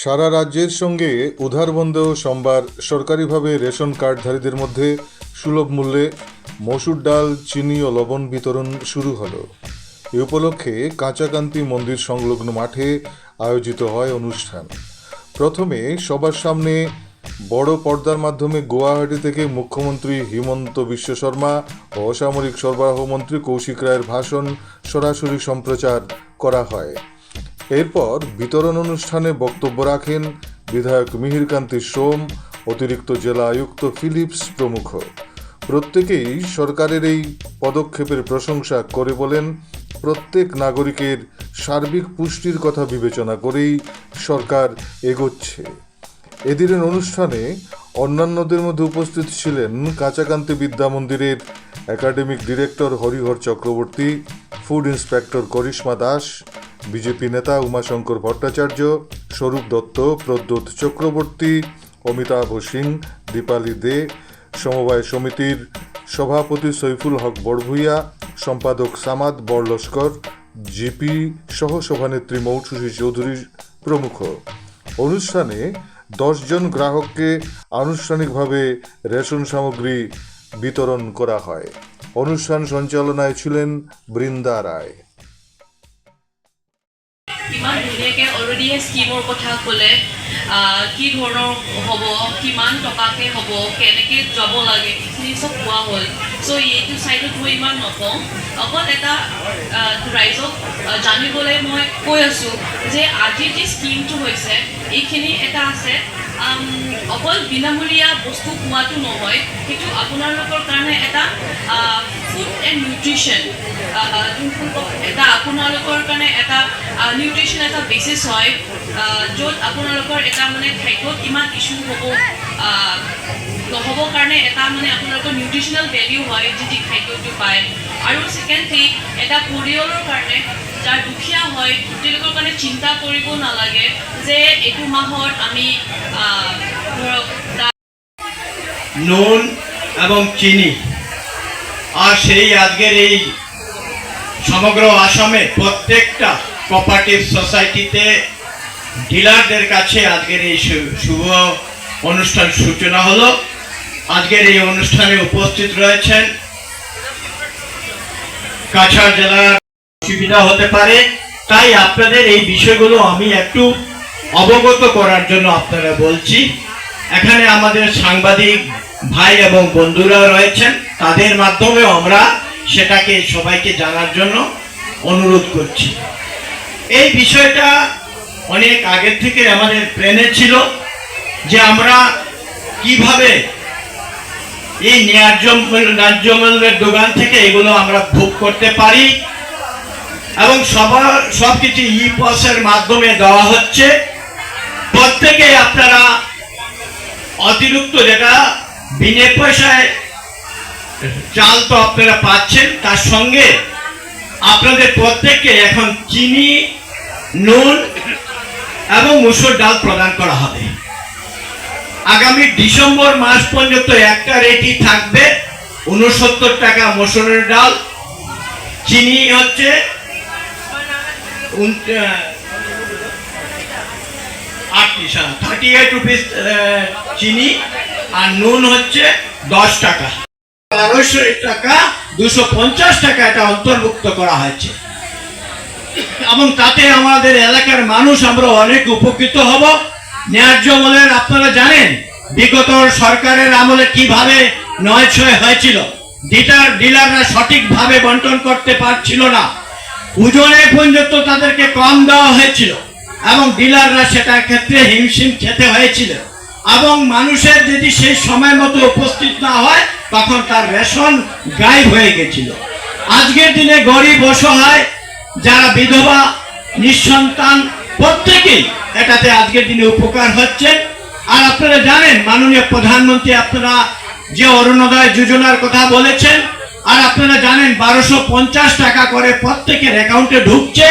সারা রাজ্যের সঙ্গে উধারবন্দেও সোমবার সরকারিভাবে রেশন কার্ডধারীদের মধ্যে সুলভ মূল্যে মসুর ডাল, চিনি ও লবণ বিতরণ শুরু হলো। এ উপলক্ষে কাঁচাকান্তি মন্দির সংলগ্ন মাঠে আয়োজিত হয় অনুষ্ঠান। প্রথমে সবার সামনে বড় পর্দার মাধ্যমে গুয়াহাটি থেকে মুখ্যমন্ত্রী হিমন্ত বিশ্ব শর্মা ও অসামরিক সরবরাহ মন্ত্রী কৌশিক রায়ের ভাষণ সরাসরি সম্প্রচার করা হয়। এরপর বিতরণ অনুষ্ঠানে বক্তব্য রাখেন বিধায়ক মিহিরকান্তি সোম, অতিরিক্ত জেলা আয়ুক্ত ফিলিপস প্রমুখ। প্রত্যেকেই সরকারের এই পদক্ষেপের প্রশংসা করে বলেন, প্রত্যেক নাগরিকের সার্বিক পুষ্টির কথা বিবেচনা করেই সরকার এগোচ্ছে। এদিনের অনুষ্ঠানে অন্যান্যদের মধ্যে উপস্থিত ছিলেন কাঁচাকান্তি বিদ্যা মন্দিরের academic director Harihar Chakraborty, food inspector Karishma Das BJP নেতা উমাশঙ্কর ভট্টাচার্য, স্বরূপ দত্ত প্রদ্যোৎ চক্রবর্তী, অমিতাভ সিং, দীপালি দে, সমবায় সমিতির সভাপতি সৈফুল হক বড়ভুইয়া সম্পাদক সামাদ বড়লস্কর, জিপি সহ সভানেত্রী মৌসুমী চৌধুরী প্রমুখ। অনুষ্ঠানে দশজন গ্রাহককে আনুষ্ঠানিকভাবে রেশন সামগ্রী বিতরণ করা হয়। অনুষ্ঠান সঞ্চালনায় ছিলেন বৃন্দা রায়। কিমান ধুনীয়াকৈ অলৰেডি স্কিমৰ কথা ক'লে কি ধৰণৰ হ'ব, কিমান টকাকৈ হ'ব, কেনেকৈ যাব লাগে সেইখিনি চব কোৱা হ'ল। চ' এইটো ছাইডত মই ইমান নকওঁ। অকল এটা ৰাইজক জানিবলৈ মই কৈ আছোঁ যে আজিৰ যি স্কিমটো হৈছে, এইখিনি এটা আছে। অকল বিনামূলীয়া বস্তু খোৱাটো নহয়, সেইটো আপোনালোকৰ কাৰণে এটা ফুড এণ্ড নিউট্ৰিশ্যন যোনটো এটা আপোনালোকৰ কাৰণে এটা নিউট্ৰিশ্যন এটা বেচিছ হয় য'ত আপোনালোকৰ এটা মানে খাদ্যত ইমান ইছ্যু হ'ব। নহ'বৰ কাৰণে এটা মানে আপোনালোকৰ নিউট্ৰিশ্যনেল ভেলিউ হয়, যি খাদ্যটো পায়। আৰু ছেকেণ্ডলি এটা পৰিয়ালৰ কাৰণে যাৰ দুখীয়া হয়, তেওঁলোকৰ কাৰণে চিন্তা কৰিব নালাগে যে এইটো মাহত আমি ধৰক নুন এবং চিনি। আর সেই আজকের এই সমগ্র আসামে প্রত্যেকটা কোপারেটিভ সোসাইটিতে ডিলারদের কাছে আজকের এই শুভ অনুষ্ঠান সূচনা হলো। আজকের এই অনুষ্ঠানে উপস্থিত রয়েছেন কাছাড় জেলার অসুবিধা হতে পারে। তাই আপনাদের এই বিষয়গুলো আমি একটু অবগত করার জন্য আপনারা বলছি। এখানে আমাদের সাংবাদিক ভাই এবং বন্ধুরা রয়েছেন। তাদের মাধ্যমে আমরা সেটাকে সবাইকে জানার জন্য অনুরোধ করছি। এই বিষয়টা অনেক আগের থেকে আমাদের প্ল্যানে ছিল। যে আমরা কীভাবে এই ন্যায্য ন্যায্য মূল্যের দোকান থেকে এগুলো আমরা ভোগ করতে পারি এবং সবার সবকিছু ই পসের মাধ্যমে দেওয়া হচ্ছে। প্রত্যেকে আপনারা অতিরিক্ত যেটা বিনে পয়সায় চাল তো আপনারা পাচ্ছেন, তার সঙ্গে আপনাদের প্রত্যেককে এখন চিনি, নুন এবং মুসুর ডাল প্রদান করা হবে। আগামী ডিসেম্বর মাস পর্যন্ত একটা রেটই থাকবে উনসত্তর টাকা মসুরের ডাল। চিনি হচ্ছে আটত্রিশ থার্টি এইট রুপিস চিনি, আর নুন হচ্ছে দশ টাকা। বারোশো টাকা, দুশো পঞ্চাশ টাকা এটা অন্তর্ভুক্ত করা হয়েছে। এবং তাতে আমাদের এলাকার মানুষ আমরা অনেক উপকৃত হব। ন্যায্য মূল্যের আপনারা জানেন বিগত সরকারের আমলে কীভাবে নয় ছয় হয়েছিল? ডিলার ডিলাররা সঠিকভাবে বন্টন করতে পারছিল না। পর্যন্ত তাদেরকে কম দেওয়া হয়েছিল এবং ডিলাররা ক্ষেত্রে হিমশিম খেতে হয়েছিল। এবং মানুষের যদি সেই সময় মতো উপস্থিত না হয়, তখন তার রেশন গায়েব হয়ে গেছিল। আজকের দিনে গরিব অসহায়, যারা বিধবা, নিঃসন্তান প্রত্যেকেই এটাতে আজকের দিনে উপকার হচ্ছে। আর আপনারা জানেন, মাননীয় প্রধানমন্ত্রী আপনারা যে অরুণোদয় যোজনার কথা বলেছেন, আর আপনারা জানেন, বারোশো টাকা করে প্রত্যেকের অ্যাকাউন্টে ঢুকছে।